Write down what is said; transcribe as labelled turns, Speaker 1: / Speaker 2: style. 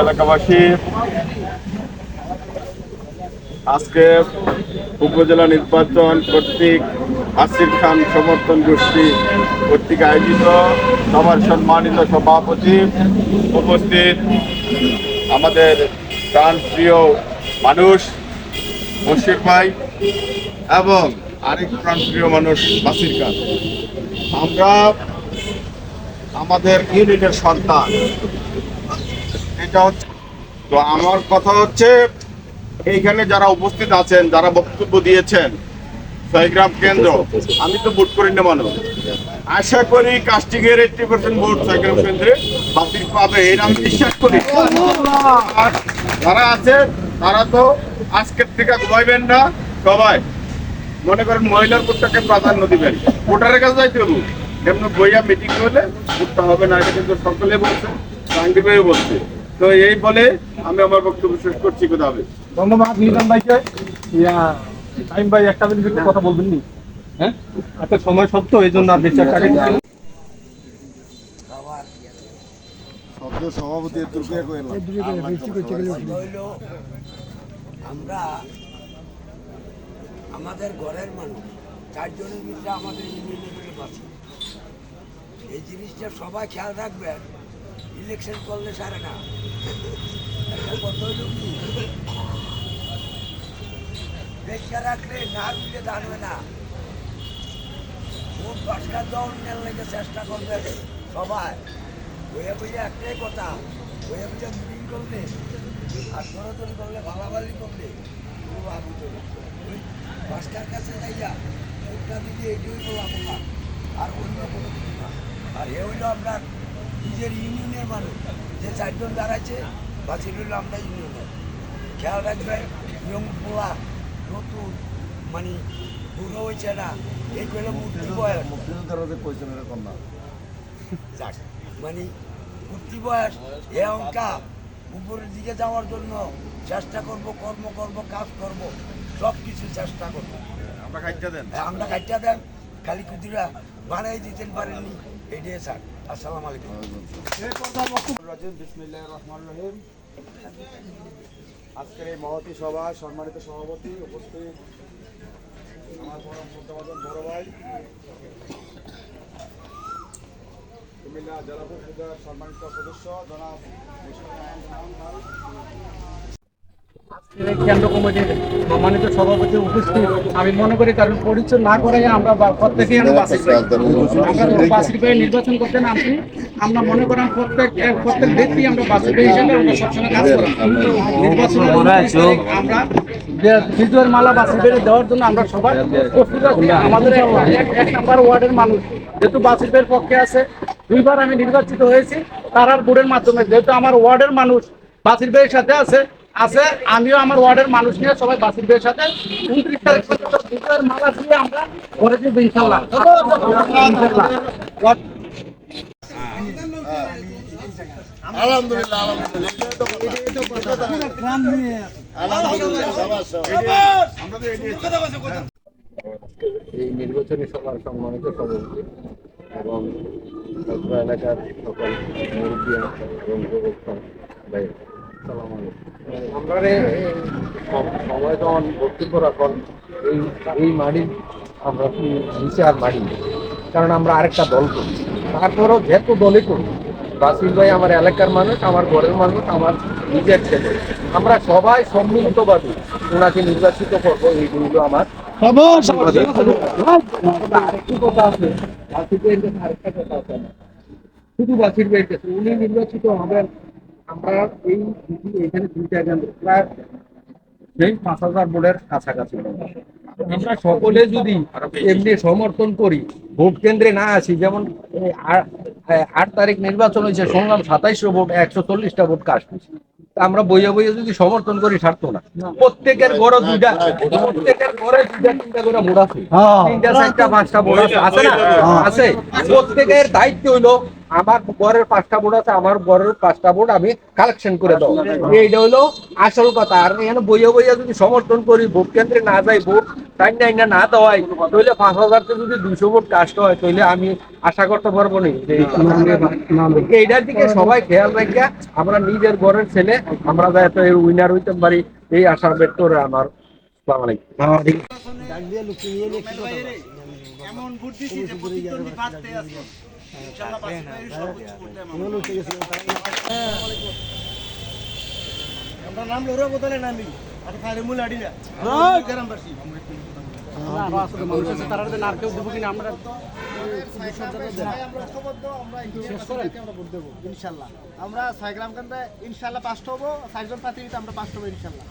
Speaker 1: এলাকাবাসী, আজকে উপজেলা নির্বাচন কর্তৃক আসির খান সমর্থন গোষ্ঠী কর্তৃক আয়োজিত সবার সম্মানিত সভাপতি উপস্থিত আমাদের প্রাণপ্রিয় মানুষ মুশিক ভাই এবং আরেক প্রাণপ্রিয় মানুষ বাসির খান। আমরা আমাদের ইউনিটের সন্তান এটা হচ্ছে তো আমার কথা হচ্ছে, এইখানে যারা উপস্থিত আছেন, যারা বক্তব্য দিয়েছেন ছয়গ্রাম কেন্দ্র, আমি তো ভোট করি না মানুষ আশা করি কাস্টিং এর এইটটি পার্সেন্ট ভোট ছয়গ্রাম কেন্দ্রে বাতিল পাবে এর আমি বিশ্বাস করি। যারা আছে, তারা তো আজকের থেকে ঘুমাইবেন না, সবাই। মনে করেন মহিলার ভোটটাকে প্রাধান্য দিবেন। ভোটারের কাছে যাইতে হবে। এমনি বইয়া মিটিং হলে ভোটটা হবে না, এটা কিন্তু সকলে বলছে সাংবাদিকও বলছে। তো এই বলে আমি আমার বক্তব্য শেষ করছি কথা হবে।
Speaker 2: ধন্যবাদ নিজাম ভাইকে। টাইম ভাই একটা মিনিট একটু কথা বলবেন নি? হ্যাঁ? আচ্ছা সময় সত্য এই জন্য আর বেশি একটা না।
Speaker 1: শব্দ সভাপতি
Speaker 3: আমরা আমাদের ঘরের মানুষ চারজনের ভিতরে আমাদের এই জিনিসটা সবাই খেয়াল রাখবেন। ইলেকশন করলে সারে না। কি? রাখলে না দিলে দাঁড়বে না। ভোট পাশকার দল নেওয়ার লেগে চেষ্টা করবে সবাই। বইয়ে একটাই কথা, বইয়ে বইয়ে মিটিং করলে আর করলে ভালাভালি করলে কোনো না কাছে যাইয়া ভোটটা দিলে এটাই লাভ না আর অন্য কোনো কিছু না। আর এ হইল আপনার নিজের ইউনিয়নের মানুষ যে চারজন দাঁড়াইছে বাঁচি রইল আমরা ইউনিয়নের খেয়াল রাখবেন ইয়ং পোলা নতুন মানে বুড়ো হয়েছে না এই করলে মূর্তি বয়স।
Speaker 1: মুক্তিযোদ্ধারা যে কইছেন এরকম না
Speaker 3: যাক, মানে উঠতি বয়স এ অঙ্কা উপরের দিকে যাওয়ার জন্য চেষ্টা করব কর্ম করব কাজ করব সব কিছু চেষ্টা করব।
Speaker 1: আমরা খাইতে দেন।
Speaker 3: হ্যাঁ, আমরা কাটটা দেন খালি কুতিরা বানাই দিতেন পারেননি এটাই স্যার। আসসালামু আলাইকুম।
Speaker 1: আজকের এই মহতি সভা, সম্মানিত সভাপতি উপস্থিত আমার পরম শ্রদ্ধাভাজন বড় ভাই। কুমিল্লা জেলা পরিষদের সম্মানিত সদস্য, জনাব।
Speaker 2: এই কেন্দ্র কমিটির সম্মানিত সভাপতি উপস্থিত। আমি মনে করি কারণ পরিচয় না করে আমরা প্রত্যেকেই আমরা ভাই। নির্বাচন করতে নামছি আমরা মনে করেন প্রত্যেক প্রত্যেক ব্যক্তি আমরা বাসিক ভাই হিসেবে আমরা সবসময় কাজ করি। নির্বাচন আমরা বিজয়ের মালা বাসিক ভাই দেওয়ার জন্য আমরা সবাই প্রস্তুত আছি। আমাদের এক- নাম্বার ওয়ার্ডের মানুষ। যেহেতু বাসিক ভাইয়ের পক্ষে আছে দুইবার আমি নির্বাচিত হয়েছি তারার বোর্ডের মাধ্যমে। যেহেতু আমার ওয়ার্ডের মানুষ বাসির ভাইয়ের সাথে আছে আছে। আমিও আমার ওয়ার্ডের মানুষ নিয়ে সবাই বাসির ভাইয়ের সাথে উনত্রিশ তারিখ পর্যন্ত বিজয়ের মালা দিয়ে আমরা করে দিব ইনশাল্লাহ।
Speaker 1: আলহামদুলিল্লাহ আলহামদুলিল্লাহ।
Speaker 4: এই নির্বাচনী সভার সম্মানিত সভাপতি এবং এলাকার সকল মুরব্বী এবং ভাই। সালাম আমরা রে- এই সম- সময় যখন বক্তব্য রাখন। এই এই মাটি আমরা কি নিচে আর কারণ আমরা আরেকটা দল করি। তারপরেও যেহেতু দলে করি বাসির ভাই আমার এলাকার মানুষ আমার ঘরের মানুষ আমার নিজের ছেলে। আমরা সবাই সম্মিলিতভাবে ওনাকে নির্বাচিত করব এইগুলো আমার। আরেকটি কথা আছে। বাসির ভাইয়ের কাছে আরেকটা কথা আছে। শুধু বাসির ভাইয়ের কাছে উনি নির্বাচিত হবেন আমরা এই এখানে দুইটা কেন্দ্র প্রায় সেই পাঁচ হাজার বোর্ডের কাছাকাছি। আমরা সকলে যদি এমনি সমর্থন করি, ভোট কেন্দ্রে না আসি, যেমন আট তারিখ নির্বাচন হয়েছে, শুনলাম সাতাইশশো ভোট, একশো চল্লিশটা ভোট কাজ আমরা বইয়া বইয়া যদি সমর্থন করি ছাড়তো না। প্রত্যেকের ঘরে দুইটা প্রত্যেকের ঘরে দুইটা তিনটা করে বোর্ড আছে। তিনটা চারটা পাঁচটা বোর্ড আছে। আছে না? আছে। প্রত্যেকের দায়িত্ব হইল আমার ঘরের পাঁচটা বোর্ড আছে আমার ঘরের পাঁচটা বোর্ড আমি কালেকশন করে দাও। এইটা হলো আসল কথা। আর এখানে বইয়া বইয়া যদি সমর্থন করি ভোট কেন্দ্রে না যাই ভোট টাইম টাইম না দেওয়াই। তাহলে পাঁচ হাজারতে যদি দুইশো ভোট কাস্ট হয় তাহলে আমি আশা করতে পারব না যে এইটার দিকে সবাই খেয়াল রাখা আমরা নিজের ঘরের ছেলে আমরা যাতে উইনার হইতে পারি এই আশা ব্যক্ত করে আমার। আসসালামু আলাইকুম।
Speaker 2: এমন বাঁচতে আছে।
Speaker 5: নাম লোরা বদলে নামি আর মূল গ্রামবাসী।
Speaker 2: আমরা
Speaker 5: দেবো ইনশাল্লাহ। আমরা ছয় গ্রাম কেন্দ্রে ইনশাল্লাহ পাঁচটা হব। চারজন প্রার্থী আমরা পাঁচটা হব ইনশাল্লাহ।